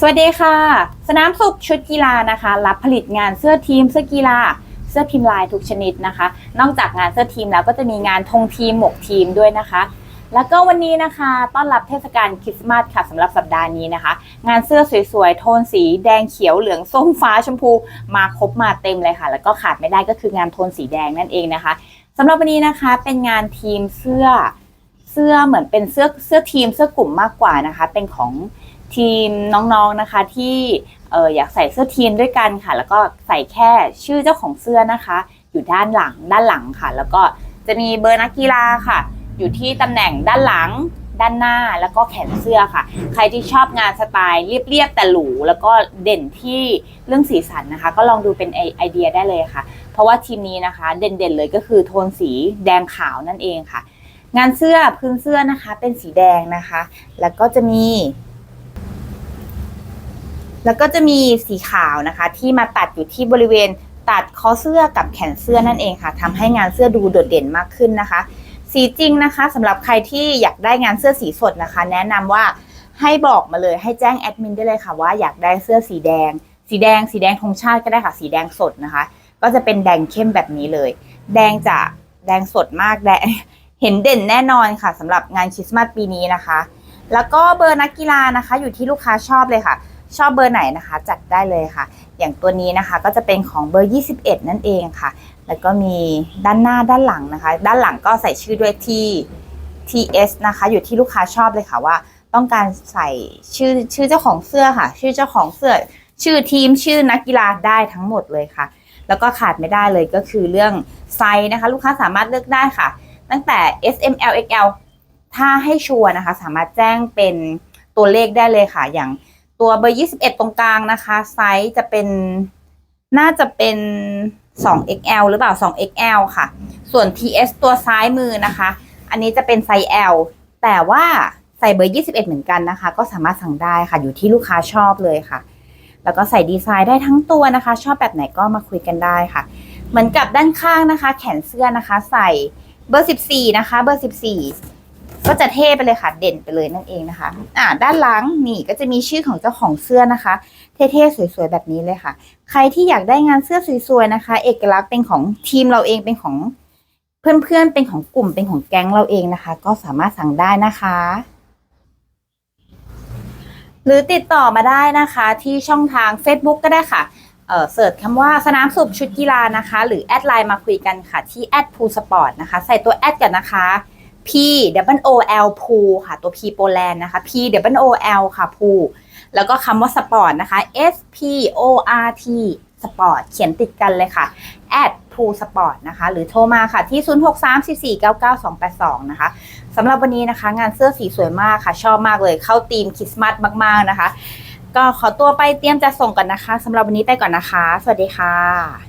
สวัสดีค่ะ สนามสุขชุดกีฬานะคะ รับผลิตงานเสื้อทีมเสื้อกีฬาเสื้อพิมพ์ลายทุกชนิดนะคะ นอกจากงานเสื้อทีมแล้วก็จะมีงานธงทีมหมวกทีมด้วยนะคะ แล้วก็วันนี้นะคะต้อนรับเทศกาลคริสต์มาสค่ะสำหรับสัปดาห์นี้นะคะ งานเสื้อสวยๆ โทนสีแดงเขียวเหลืองส้มฟ้าชมพู มาครบมาเต็มเลยค่ะ แล้วก็ขาดไม่ได้ก็คืองานโทนสีแดงนั่นเองนะคะสำหรับวันนี้นะคะเป็นงานทีมเสื้อเสื้อเหมือนเป็นเสื้อเสื้อทีมเสื้อกลุ่มมากกว่านะคะ เป็นของ ทีมน้องๆนะคะที่เอออยากใส่เสื้อทีมด้วยกันค่ะ แล้วก็ใส่แค่ชื่อเจ้าของเสื้อนะคะ อยู่ด้านหลังด้านหลังค่ะ แล้วก็จะมีเบอร์นักกีฬาค่ะ อยู่ที่ตำแหน่งด้านหลัง ด้านหน้าแล้วก็แขนเสื้อค่ะ ใครที่ชอบงานสไตล์เรียบๆแต่หรูแล้วก็เด่นที่เรื่องสีสันนะคะ ก็ลองดูเป็นไอไอเดียได้เลยค่ะ เพราะว่าทีมนี้นะคะเด่นๆเลยก็คือโทนสีแดงขาวนั่นเองค่ะ งานเสื้อพื้นเสื้อนะคะเป็นสีแดงนะคะ แล้วก็จะมี แล้วก็จะมีสีขาวนะคะ ที่มาตัดอยู่ที่บริเวณตัดคอเสื้อกับแขนเสื้อนั่นเองค่ะทำให้งานเสื้อดูโดดเด่นมากขึ้นนะคะ สีจริงนะคะสำหรับใครที่อยากได้งานเสื้อสีสดนะคะ แนะนำว่าให้บอกมาเลยให้แจ้งแอดมินได้เลยค่ะว่าอยากได้เสื้อสีแดง สีแดง สีแดงธงชาติก็ได้ค่ะ สีแดงสดนะคะ ก็จะเป็นแดงเข้มแบบนี้เลย แดงจะแดงสดมากแดงเห็นเด่นแน่นอนค่ะสำหรับงานคริสต์มาสปีนี้นะคะ แล้วก็เบอร์นักกีฬานะคะ อยู่ที่ลูกค้าชอบเลยค่ะ ชอบเบอร์ไหนนะคะ จัดได้เลยค่ะ อย่างตัวนี้นะคะก็จะเป็นของเบอร์ 21 นั่นเองค่ะ แล้วก็มีด้านหน้าด้านหลังนะคะ ด้านหลังก็ใส่ชื่อด้วยที่ TS นะคะ อยู่ที่ลูกค้าชอบเลยค่ะว่า ต้องการใส่ชื่อชื่อเจ้าของเสื้อค่ะ ชื่อเจ้าของเสื้อ ชื่อทีมชื่อนักกีฬาได้ทั้งหมดเลยค่ะ แล้วก็ขาดไม่ได้เลยก็คือเรื่องไซส์นะคะ ลูกค้าสามารถเลือกได้ค่ะ ตั้งแต่ S M L X L ถ้าให้ชัวร์นะคะ สามารถแจ้งเป็นตัวเลขได้เลยค่ะอย่าง ตัวเบอร์21ตรงกลางนะคะ ไซส์จะเป็นน่าจะเป็น 2 XL หรือเปล่า 2 XL ค่ะ ส่วน TS ตัวซ้ายมือนะคะ อันนี้จะเป็นไซส์ L แต่ว่าใส่เบอร์ 21 เหมือนกันนะคะ ก็สามารถสั่งได้ค่ะ อยู่ที่ลูกค้าชอบเลยค่ะ แล้วก็ใส่ดีไซน์ได้ทั้งตัวนะคะ ชอบแบบไหนก็มาคุยกันได้ค่ะ เหมือนกับด้านข้างนะคะ แขนเสื้อนะคะ ใส่เบอร์ 14 นะคะ เบอร์ 14 ก็จะเท่ไปเลยค่ะเด่นไปเลยนั่นเองนะคะ อ่า ด้านหลังนี่ก็จะมีชื่อของเจ้าของเสื้อนะคะ เท่ๆสวยๆแบบนี้เลยค่ะ ใครที่อยากได้งานเสื้อสวยๆนะคะ เอกลักษณ์เป็นของทีมเราเองเป็นของเพื่อนๆเป็นของกลุ่มเป็นของแก๊งเราเองนะคะ ก็สามารถสั่งได้นะคะหรือติดต่อมาได้นะคะที่ช่องทาง Facebook ก็ได้ค่ะเออเสิร์ชคำว่าสนามสูบชุดกีฬานะคะ หรือแอดไลน์มาคุยกันค่ะ ที่แอดพูสปอร์ตนะคะ ใส่ตัวแอดกันนะคะ P W O L พูค่ะ ตัว P โปแลนด์นะคะ P W O L ค่ะพูแล้วก็คำว่าสปอร์ตนะคะ S P O R T สปอร์ตเขียนติดกันเลยค่ะแอดพูสปอร์ตนะคะ หรือโทรมาค่ะที่ 0634499282 นะคะสำหรับวันนี้นะคะ งานเสื้อสีสวยมากค่ะ ชอบมากเลยเข้าธีมคริสต์มาสมาก ๆ นะคะ ก็ขอตัวไปเตรียมจะส่งก่อนนะคะสำหรับวันนี้ไปก่อนนะคะ สวัสดีค่ะ